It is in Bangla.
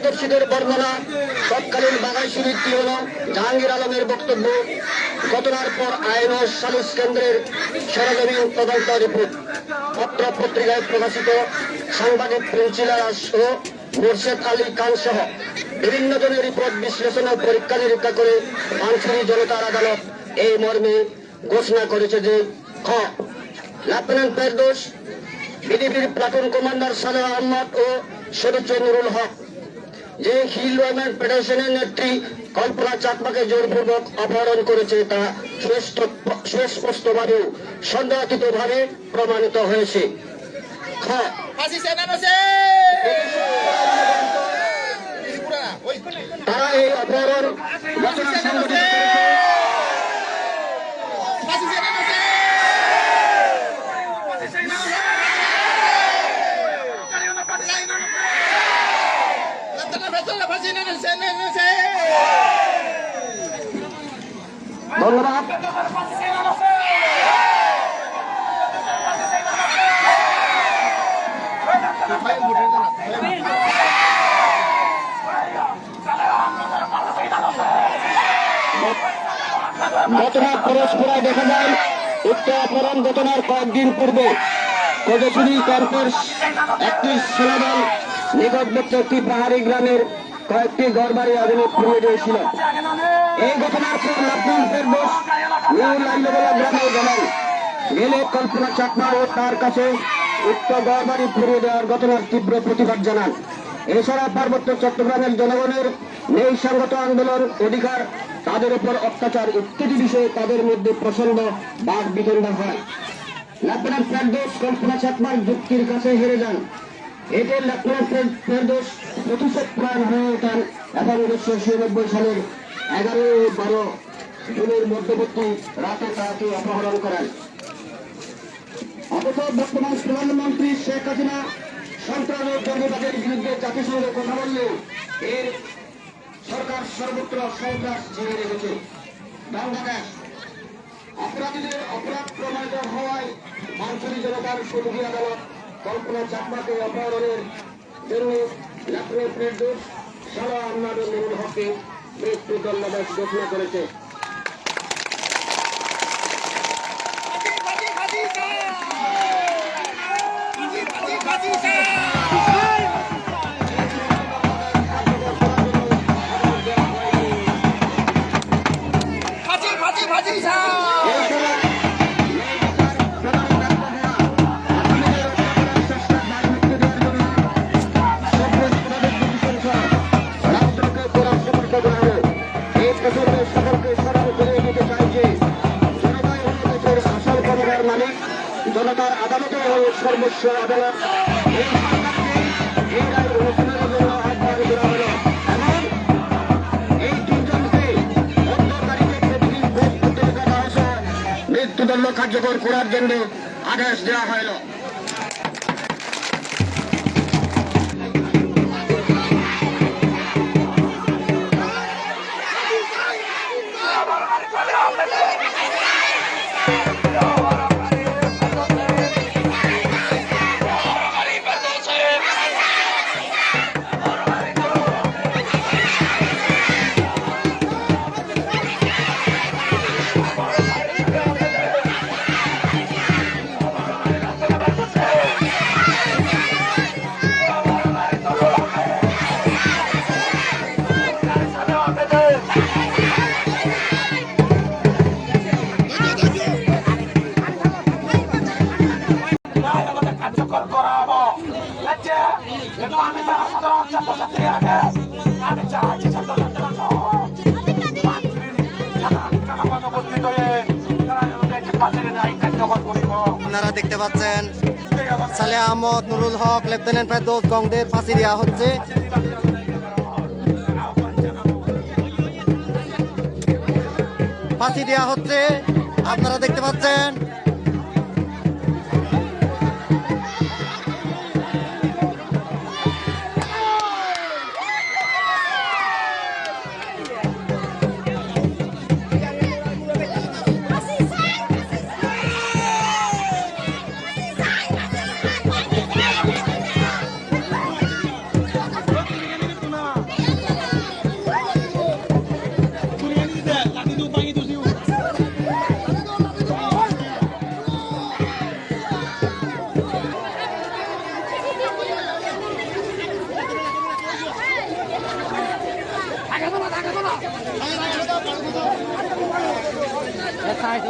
প্রত্যক্ষদর্শীদের বর্ণনা তৎকালীন বাগাইশুরির হল? জাহাঙ্গীর আলমের বক্তব্য, ঘটনার পর আইন ও সালিস কেন্দ্রের সরজমিন তদন্ত রিপোর্ট। পত্র পত্রিকায় প্রকাশিত, সাংবাদিক প্রিন্সিলার ও মোর্শেদ আলী খান সহ বিভিন্ন জনের রিপোর্ট বিশ্লেষণ ও পরীক্ষা নিরীক্ষা করে বানসুরি জনতার আদালত এই মর্মে ঘোষণা করেছে যে, খ, লেফটেন্যান্ট ফেরদোস, বিডিপির প্লাটুন কমান্ডার সালেহ আহমদ ও সদস্য নুরুল হক। যে হিল ওয়েমেন ফেডারেশনের নেত্রী কল্পনা চাকমাকে জোরপূর্বক অপহরণ করেছে তা সুস্পষ্টভাবে সন্দেহাতীত সন্দেহাতীতভাবে প্রমাণিত হয়েছে। খ। তারা এই অপহরণ ঘটনা ঘটনার পরস্পরায় দেখা যায়, উক্ত অপহরণ ঘটনার কয়েকদিন পূর্বে কোজচুরি ক্যাম্পের একটি সেনাদল নিকটবর্তী একটি পাহাড়ি গ্রামের কয়েকটি ঘরবাড়ি আগুনে পুড়িয়ে দিয়েছিল। এই ঘটনার পর লক্ষ্মণ ফেরদোস, নিউ গ্রামে গেলেন গেলে কল্পনা চাকমা ও তার কাছে উক্ত ঘরবাড়ি পুড়িয়ে দেওয়ার ঘটনার তীব্র প্রতিবাদ জানান। এছাড়া পার্বত্য চট্টগ্রামের জনগণের নেই সংগত আন্দোলন, অধিকার তাদের উপর অত্যাচার ইত্যাদি বিষয়ে তাদের মধ্যে প্রচণ্ড বাদ বিতণ্ডা হয়। লেফটেন্যান্ট ফেরদোস কল্পনা চাকমার যুক্তির কাছে হেরে যান। এতে লেফটেন্যান্ট ফের- ফেরদোস প্রতিশোধ প্রাণ হয়ে ওঠেন এবং উনিশশো ছিয়ানব্বই সালের এগারো বারো জুনের মধ্যবর্তী রাতে তাকে অপহরণ করেন। অথচ বর্তমান প্রধানমন্ত্রী শেখ হাসিনা সন্ত্রাস ও জঙ্গিবাদের বিরুদ্ধে জাতিসংঘে কথা বললেও এর সরকার সর্বত্র সন্ত্রাস ছেড়ে রেখেছে। অপরাধীদের অপরাধ প্রমাণিত হওয়ায় মানসুরি জনতার সতী আদালত কল্পনা চাকমাকে অপহরণের জন্য লেফটেন্যান্ট ফেরদৌস সারা আন্নাদের ও মৃত্যুদণ্ডাদেশ ঘোষণা করেছে। জনতার আদালতে সর্বস্ব আদালত মৃত্যুদণ্ড কার্যকর করার জন্য আদেশ দেওয়া হলো আপনারা দেখতে পাচ্ছেন সালে আহমদ, নুরুল হক, লেফটেন্যান্ট ফেরদৌস গংদের ফাঁসি দেওয়া হচ্ছে। ফাঁসি দেওয়া হচ্ছে। আপনারা দেখতে পাচ্ছেন খায়